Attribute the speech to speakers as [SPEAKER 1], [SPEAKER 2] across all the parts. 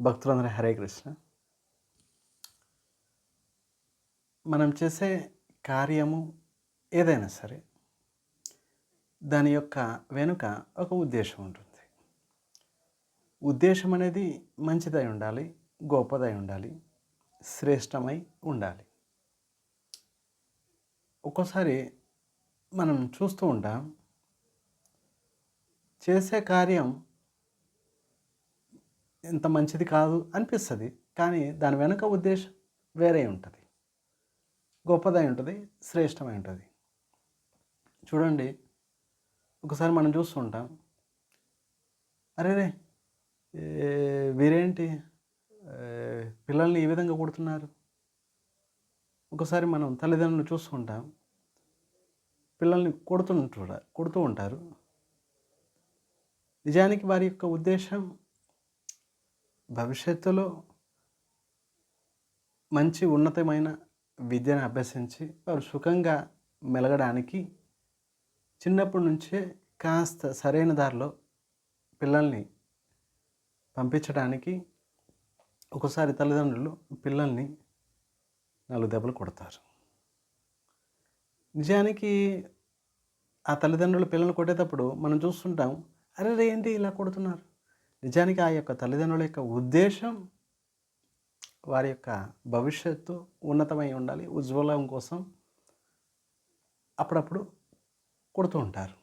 [SPEAKER 1] భక్తులందరూ హరే కృష్ణ. మనం చేసే కార్యము ఏదైనా సరే దాని యొక్క వెనుక ఒక ఉద్దేశం ఉంటుంది. ఉద్దేశం అనేది మంచిదై ఉండాలి గొప్పదై ఉండాలి శ్రేష్టమై ఉండాలి. ఒక్కోసారి మనం చూస్తూ ఉంటాం చేసే కార్యం ఇంత మంచిది కాదు అనిపిస్తుంది. కానీ దాని వెనుక ఉద్దేశం వేరే ఉంటుంది. గొప్పదై ఉంటుంది శ్రేష్టమై ఉంటుంది. చూడండి ఒకసారి మనం చూస్తుంటాం. అరే రే వీరేంటి? ఏ, పిల్లల్ని ఈ విధంగా కొడుతున్నారు? ఒకసారి మనం తల్లిదండ్రులు చూస్తుంటాం. పిల్లల్ని కొడుతుంటారు కొడుతూ ఉంటారు. నిజానికి వారి యొక్క ఉద్దేశం భవిష్యత్తులో మంచి ఉన్నతమైన విద్యను అభ్యసించి వారు సుఖంగా మెలగడానికి చిన్నప్పటి నుంచే కాస్త సరైన దారిలో పిల్లల్ని పంపించడానికి ఒకసారి తల్లిదండ్రులు పిల్లల్ని నాలుగు దెబ్బలు కొడతారు. నిజానికి ఆ తల్లిదండ్రులు పిల్లలు కొట్టేటప్పుడు మనం చూస్తుంటాం అరే రే ఏంటి ఇలా కొడుతున్నారు? నిజానికి ఆ యొక్క తల్లిదండ్రుల యొక్క ఉద్దేశం వారి యొక్క భవిష్యత్తు ఉన్నతమై ఉండాలి ఉజ్వలం కోసం అప్పుడప్పుడు కొడుతూ ఉంటారు.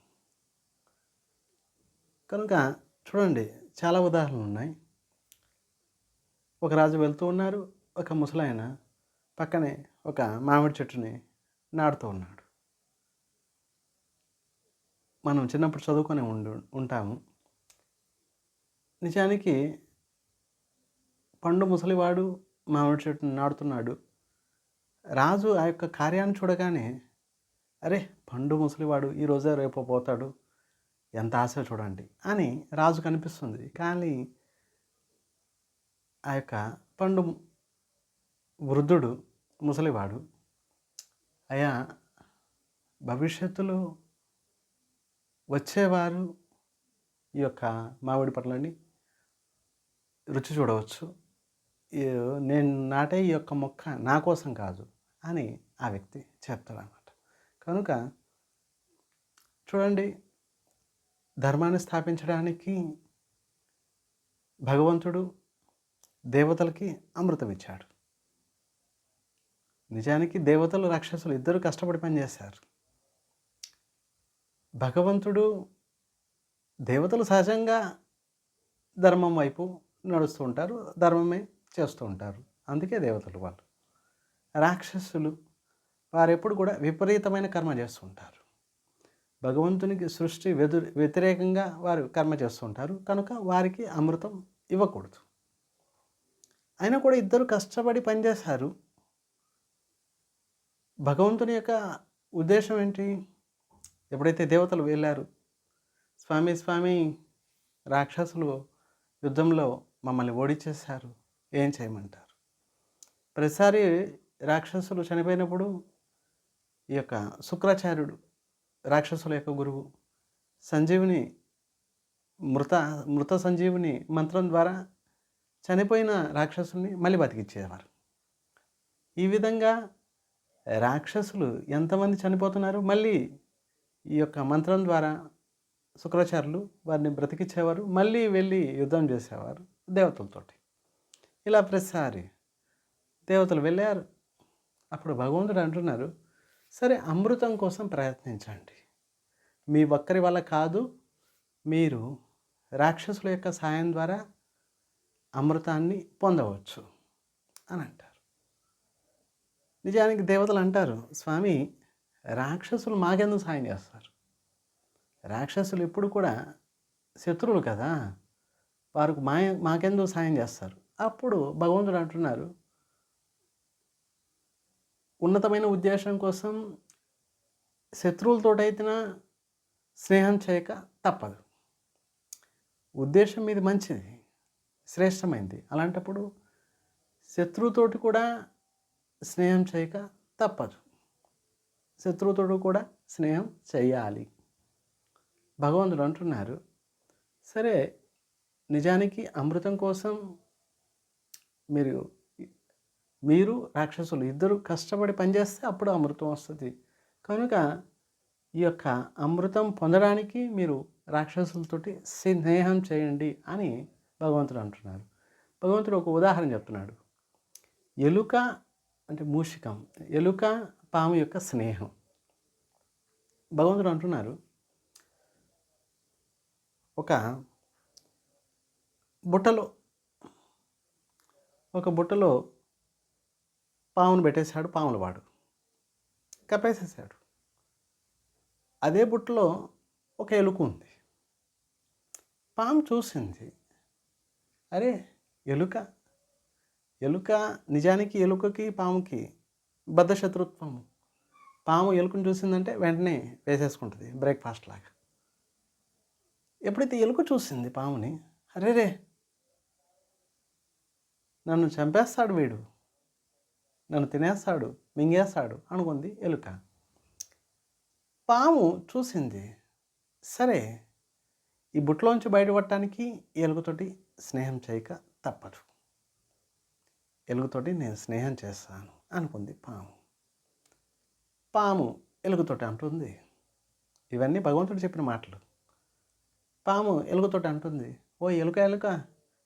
[SPEAKER 1] కనుక చూడండి చాలా ఉదాహరణలు ఉన్నాయి. ఒక రాజు వెళ్తూ ఉన్నారు ఒక ముసలాయన పక్కనే ఒక మామిడి చెట్టుని నాటుతూ ఉన్నాడు. మనం చిన్నప్పుడు చదువుకొని ఉండు ఉంటాము. నిజానికి పండు ముసలివాడు మామిడి చెట్టును నాటుతున్నాడు. రాజు ఆ యొక్క కార్యాన్ని చూడగానే అరే పండు ముసలివాడు ఈ రోజే రేపు పోతాడు. ఎంత ఆశ చూడండి అని రాజు కనిపిస్తుంది కానీ ఆ యొక్క పండు వృద్ధుడు ముసలివాడు అయా భవిష్యత్తులో వచ్చేవారు ఈ యొక్క మామిడి పండ్లని రుచి చూడవచ్చు. నేను నాటే ఈ యొక్క మొక్క నా కోసం కాదు అని ఆ వ్యక్తి చెప్తాడు అనమాట కనుక చూడండి ధర్మాన్ని స్థాపించడానికి భగవంతుడు దేవతలకి అమృతం ఇచ్చాడు. నిజానికి దేవతలు రాక్షసులు ఇద్దరు కష్టపడి పనిచేశారు. భగవంతుడు దేవతలు సహజంగా ధర్మం వైపు నడుస్తూ ఉంటారు ధర్మమే చేస్తూ ఉంటారు. అందుకే దేవతలు వాళ్ళు. రాక్షసులు వారెప్పుడు కూడా విపరీతమైన కర్మ చేస్తుంటారు భగవంతునికి సృష్టి వెదు వ్యతిరేకంగా వారు కర్మ చేస్తుంటారు కనుక వారికి అమృతం ఇవ్వకూడదు. అయినా కూడా ఇద్దరు కష్టపడి పనిచేశారు. భగవంతుని యొక్క ఉద్దేశం ఏంటి? ఎప్పుడైతే దేవతలు వెళ్ళారు స్వామి స్వామి రాక్షసులు యుద్ధంలో మమ్మల్ని ఓడించేశారు. ఏం చేయమంటారు? ప్రతిసారి రాక్షసులు చనిపోయినప్పుడు ఈ యొక్క శుక్రాచార్యుడు రాక్షసుల యొక్క గురువు సంజీవుని మృత మృత సంజీవుని మంత్రం ద్వారా చనిపోయిన రాక్షసుల్ని మళ్ళీ బతికిచ్చేవారు. ఈ విధంగా రాక్షసులు ఎంతమంది చనిపోతున్నారు? మళ్ళీ ఈ యొక్క మంత్రం ద్వారా శుక్రాచార్యులు వారిని బ్రతికిచ్చేవారు. మళ్ళీ వెళ్ళి యుద్ధం చేసేవారు. దేవతలతోటి. ఇలా ప్రతిసారి దేవతలు వెళ్ళారు. అప్పుడు భగవంతుడు అంటున్నారు సరే అమృతం కోసం ప్రయత్నించండి. మీ ఒక్కరి వల్ల కాదు మీరు రాక్షసుల యొక్క సాయం ద్వారా అమృతాన్ని పొందవచ్చు అని అంటారు. నిజానికి దేవతలు అంటారు స్వామి రాక్షసులు మాకెందుకు సాయం చేస్తారు? రాక్షసులు ఎప్పుడు కూడా శత్రువులు కదా? వారికి మా మాకెందుకు సాయం చేస్తారు? అప్పుడు భగవంతుడు అంటున్నారు ఉన్నతమైన ఉద్దేశం కోసం శత్రువులతోటైతేనా స్నేహం చేయక తప్పదు. ఉద్దేశం ఇది మంచిది శ్రేష్టమైంది. అలాంటప్పుడు శత్రువుతోటి కూడా స్నేహం చేయక తప్పదు. శత్రువుతోటి కూడా స్నేహం చేయాలి. భగవంతుడు అంటున్నారు సరే నిజానికి అమృతం కోసం మీరు మీరు రాక్షసులు ఇద్దరు కష్టపడి పనిచేస్తే అప్పుడు అమృతం వస్తుంది. కనుక ఈ యొక్క అమృతం పొందడానికి మీరు రాక్షసులతోటి స్నేహం చేయండి అని భగవంతుడు అంటున్నారు. భగవంతుడు ఒక ఉదాహరణ చెప్తున్నాడు. ఎలుక అంటే మూషికం ఎలుక పాము యొక్క స్నేహం. భగవంతుడు అంటున్నారు ఒక బుట్టలో ఒక బుట్టలో పామును పెట్టేశాడు పాముల వాడు. కప్పేసేసాడు అదే బుట్టలో ఒక ఎలుక ఉంది. పాము చూసింది. అరే ఎలుక? ఎలుక నిజానికి ఎలుకకి పాముకి బద్ధశత్రుత్వము పాము ఎలుకను చూసిందంటే వెంటనే వేసేసుకుంటుంది బ్రేక్ఫాస్ట్ లాగా. ఎప్పుడైతే ఎలుక చూసింది పాముని అరే రే నన్ను చంపేస్తాడు వీడు. నన్ను తినేస్తాడు మింగేస్తాడు అనుకుంది ఎలుక. పాము చూసింది సరే ఈ బుట్టలోంచి బయటపడటానికి ఎలుగుతోటి స్నేహం చేయక తప్పదు. ఎలుగుతోటి నేను స్నేహం చేస్తాను అనుకుంది పాము. పాము ఎలుగుతోటి అంటుంది ఇవన్నీ భగవంతుడు చెప్పిన మాటలు. పాము ఎలుగుతోటి అంటుంది ఓ ఎలుక ఎలుక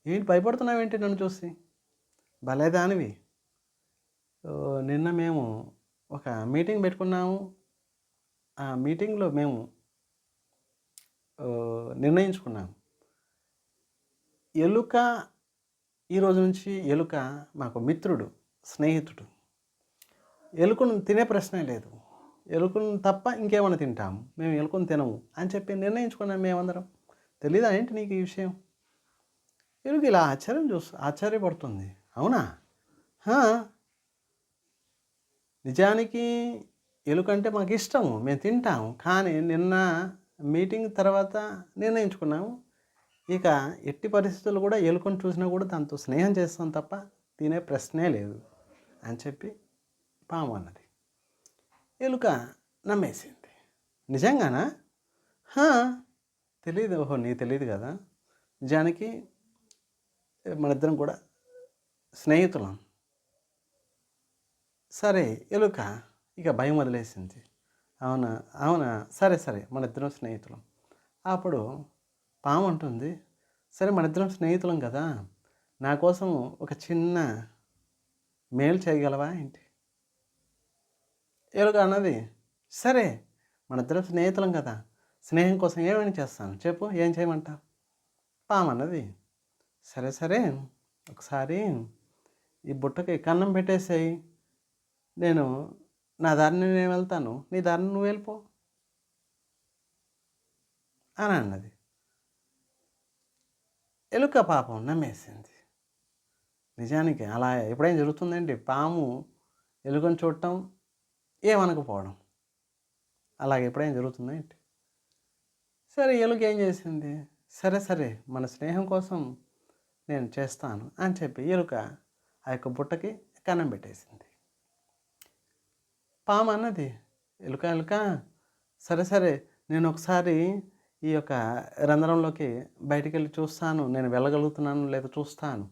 [SPEAKER 1] ఏంటి భయపడుతున్నావేంటి నన్ను చూసి? భలేదానివి. నిన్న మేము ఒక మీటింగ్ పెట్టుకున్నాము. ఆ మీటింగ్లో మేము నిర్ణయించుకున్నాము ఎలుక ఈ రోజు నుంచి ఎలుక మాకు మిత్రుడు స్నేహితుడు. ఎలుకను తినే ప్రశ్నే లేదు. ఎలుకను తప్ప ఇంకేమైనా తింటాము. మేము ఎలుకను తినము అని చెప్పి నిర్ణయించుకున్నాం మేమందరం. తెలీదా ఏంటి నీకు ఈ విషయం? ఎలుక ఇలా ఆశ్చర్యం చూస్తు ఆశ్చర్యపడుతుంది. అవునా? నిజానికి ఎలుకంటే మాకు ఇష్టము మేము తింటాము. కానీ నిన్న మీటింగ్ తర్వాత నిర్ణయించుకున్నాము. ఇక ఎట్టి పరిస్థితులు కూడా ఎలుకను చూసినా కూడా దాంతో స్నేహం చేస్తాం తప్ప తినే ప్రశ్నే లేదు అని చెప్పి పాము అన్నది. ఎలుక నమ్మేసింది. నిజంగానా? హా, ఓహో నీ తెలియదు కదా. నిజానికి మనిద్దరం కూడా స్నేహితులం. సరే ఎలుక ఇక భయం వదిలేసింది. అవునా? అవునా? సరే సరే మన ఇద్దరం స్నేహితులం. అప్పుడు పాము అంటుంది సరే మన ఇద్దరం స్నేహితులం కదా. నా కోసం ఒక చిన్న మేలు చేయగలవా ఏంటి? ఎలుక అన్నది సరే మన ఇద్దరం స్నేహితులం కదా. స్నేహం కోసం ఏమైనా చేస్తాను. చెప్పు ఏం చేయమంటావు? పాము అన్నది సరే సరే ఒకసారి ఈ బుట్టకి కన్నం పెట్టేసేయి. నేను నా దారిని నేను వెళ్తాను? నీ దారిని నువ్వు వెళ్ళిపో అని అన్నది. ఎలుక పాపం నమ్మేసింది. నిజానికి అలా ఎప్పుడైనా జరుగుతుందండి? పాము ఎలుకను చూడటం ఏమనకపోవడం. అలాగే ఎప్పుడైనా జరుగుతుందేంటి సరే ఎలుక ఏం చేసింది? సరే సరే మన స్నేహం కోసం నేను చేస్తాను అని చెప్పి ఎలుక ఆ యొక్క బుట్టకి కన్నం పెట్టేసింది. పాము అన్నది ఎలుక ఎలుక సరే సరే నేను ఒకసారి ఈ యొక్క రంధ్రంలోకి బయటికి వెళ్ళి చూస్తాను నేను వెళ్ళగలుగుతున్నాను లేదా చూస్తాను.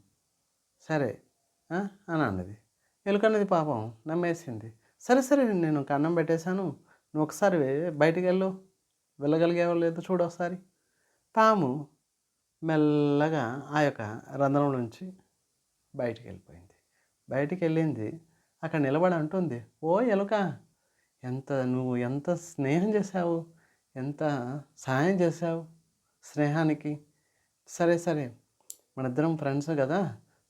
[SPEAKER 1] సరే అని అన్నది. ఎలుక అన్నది పాపం నమ్మేసింది. సరే సరే నేను కన్నం పెట్టేశాను నువ్వు ఒకసారి బయటికి వెళ్ళు వెళ్ళగలిగావో లేదో చూడు ఒకసారి. పాము మెల్లగా ఆ యొక్క రంధ్రం నుంచి బయటికి వెళ్ళిపోయింది బయటికి వెళ్ళింది అక్కడ నిలబడి అంటుంది ఓ ఎలుక ఎంత నువ్వు ఎంత స్నేహం చేశావు ఎంత సహాయం చేశావు స్నేహానికి. సరే సరే మన ఇద్దరం ఫ్రెండ్స్ కదా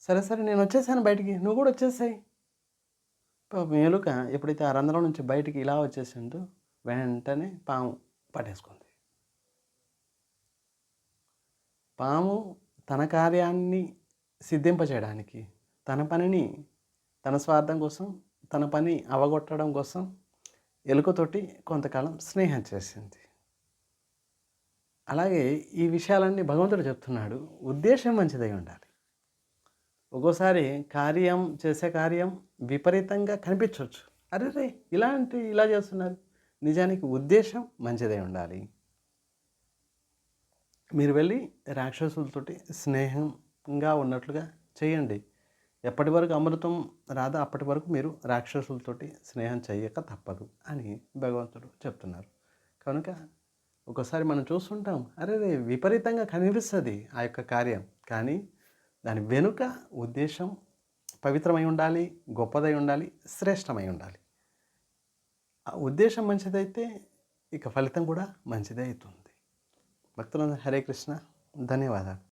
[SPEAKER 1] సరే సరే నేను వచ్చేసాను బయటికి నువ్వు కూడా వచ్చేసాయి. పాపం ఎలుక ఎప్పుడైతే ఆ రంధ్రం నుంచి బయటికి ఇలా వచ్చేసిందో వెంటనే పాము పట్టేసుకుంది. పాము తన కార్యాన్ని సిద్ధింపజేయడానికి తన పనిని తన స్వార్థం కోసం తన పని అవగొట్టడం కోసం ఎలుకతోటి కొంతకాలం స్నేహం చేసింది. అలాగే ఈ విషయాలన్నీ భగవంతుడు చెప్తున్నాడు. ఉద్దేశం మంచిదై ఉండాలి. ఒక్కోసారి కార్యం చేసే కార్యం విపరీతంగా కనిపించవచ్చు అరే రే ఇలాంటి ఇలా చేస్తున్నారు. నిజానికి ఉద్దేశం మంచిదై ఉండాలి. మీరు వెళ్ళి రాక్షసులతోటి స్నేహం గా ఉన్నట్లుగా చేయండి. ఎప్పటి వరకు అమృతం రాదా అప్పటి వరకు మీరు రాక్షసులతోటి స్నేహం చేయక తప్పదు అని భగవంతుడు చెప్తున్నారు. కనుక ఒకసారి మనం చూస్తుంటాం అరే రే విపరీతంగా కనిపిస్తుంది ఆ యొక్క కార్యం. కానీ దాని వెనుక ఉద్దేశం పవిత్రమై ఉండాలి గొప్పదై ఉండాలి శ్రేష్టమై ఉండాలి. ఆ ఉద్దేశం మంచిదైతే ఇక ఫలితం కూడా మంచిదే అవుతుంది భక్తులందరూ హరే కృష్ణ. ధన్యవాదాలు.